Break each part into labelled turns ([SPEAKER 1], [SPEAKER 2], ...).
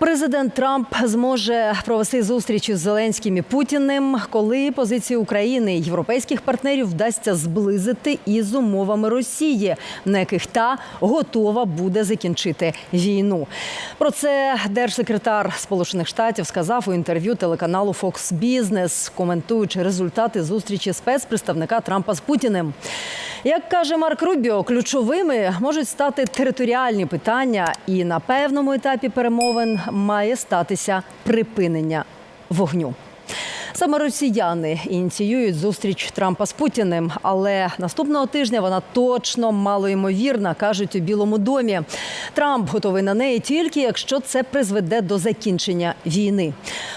[SPEAKER 1] Президент Трамп зможе провести зустріч із Зеленським і Путіним, коли позиції України і європейських партнерів вдасться зблизити із умовами Росії, на яких та готова буде закінчити війну. Про це держсекретар Сполучених Штатів сказав у інтерв'ю телеканалу Fox Business, коментуючи результати зустрічі спецпредставника Трампа з Путіним. Як каже Марк Рубіо, ключовими можуть стати територіальні питання, і на певному етапі перемовин має статися припинення вогню. Саме росіяни ініціюють зустріч Трампа з Путіним, але наступного тижня вона точно малоймовірна, кажуть у Білому домі. Трамп готовий на неї тільки якщо це призведе до закінчення війни.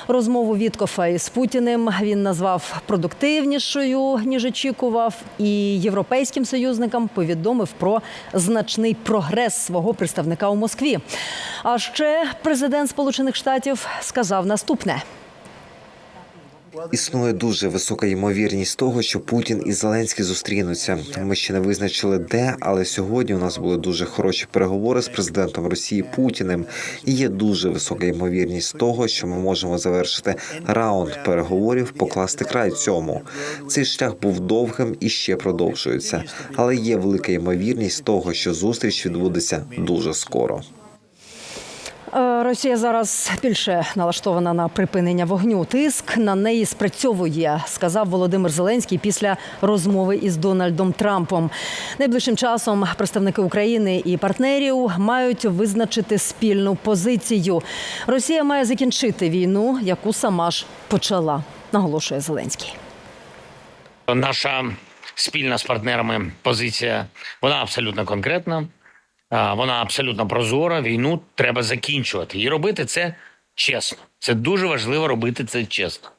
[SPEAKER 1] Розмову Віткофа із Путіним він назвав продуктивнішою ніж очікував, і європейським союзникам повідомив про значний прогрес свого представника у Москві. А ще президент Сполучених Штатів сказав наступне.
[SPEAKER 2] Існує дуже висока ймовірність того, що Путін і Зеленський зустрінуться. Ми ще не визначили де, але сьогодні у нас були дуже хороші переговори з президентом Росії Путіним. І є дуже висока ймовірність того, що ми можемо завершити раунд переговорів, покласти край цьому. Цей шлях був довгим і ще продовжується, але є велика ймовірність того, що зустріч відбудеться дуже скоро.
[SPEAKER 1] Росія зараз більше налаштована на припинення вогню. Тиск на неї спрацьовує, сказав Володимир Зеленський після розмови із Дональдом Трампом. Найближчим часом представники України і партнерів мають визначити спільну позицію. Росія має закінчити війну, яку сама ж почала, наголошує Зеленський.
[SPEAKER 3] Наша спільна з партнерами позиція вона абсолютно конкретна, вона абсолютно прозора. Війну треба закінчувати і робити це чесно. Це дуже важливо робити це чесно.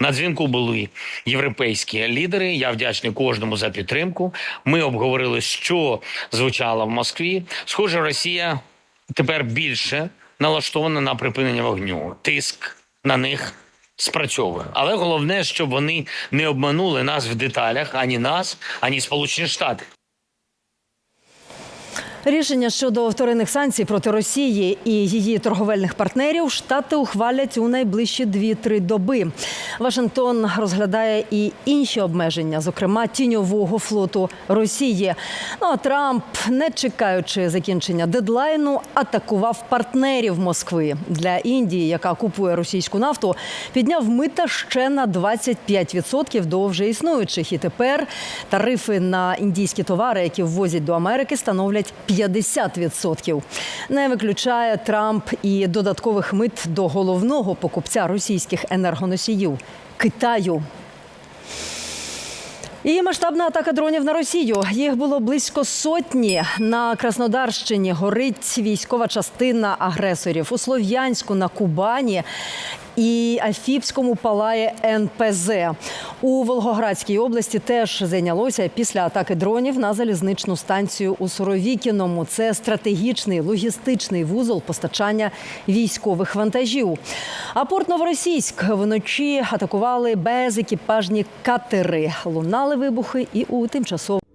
[SPEAKER 3] На дзвінку були європейські лідери. Я вдячний кожному за підтримку. Ми обговорили, що звучало в Москві. Схоже, Росія тепер більше налаштована на припинення вогню. Тиск на них спрацьовує. Але головне, щоб вони не обманули нас в деталях ані нас, ані Сполучені Штати.
[SPEAKER 1] Рішення щодо вторинних санкцій проти Росії і її торговельних партнерів штати ухвалять у найближчі 2-3 доби. Вашингтон розглядає і інші обмеження, зокрема тіньового флоту Росії. Ну а Трамп, не чекаючи закінчення дедлайну, атакував партнерів Москви для Індії, яка купує російську нафту, підняв мита ще на 25% до вже існуючих. І тепер тарифи на індійські товари, які ввозять до Америки, становлять 50%. Не виключає Трамп і додаткових мит до головного покупця російських енергоносіїв Китаю. І масштабна атака дронів на Росію. Їх було близько сотні. На Краснодарщині горить військова частина агресорів. У Слов'янську на Кубані і Афіпському палає НПЗ. У Волгоградській області теж зайнялося після атаки дронів на залізничну станцію у Суровікіному. Це стратегічний логістичний вузол постачання військових вантажів. А порт Новоросійськ вночі атакували безекіпажні катери. Лунали вибухи і у тимчасово.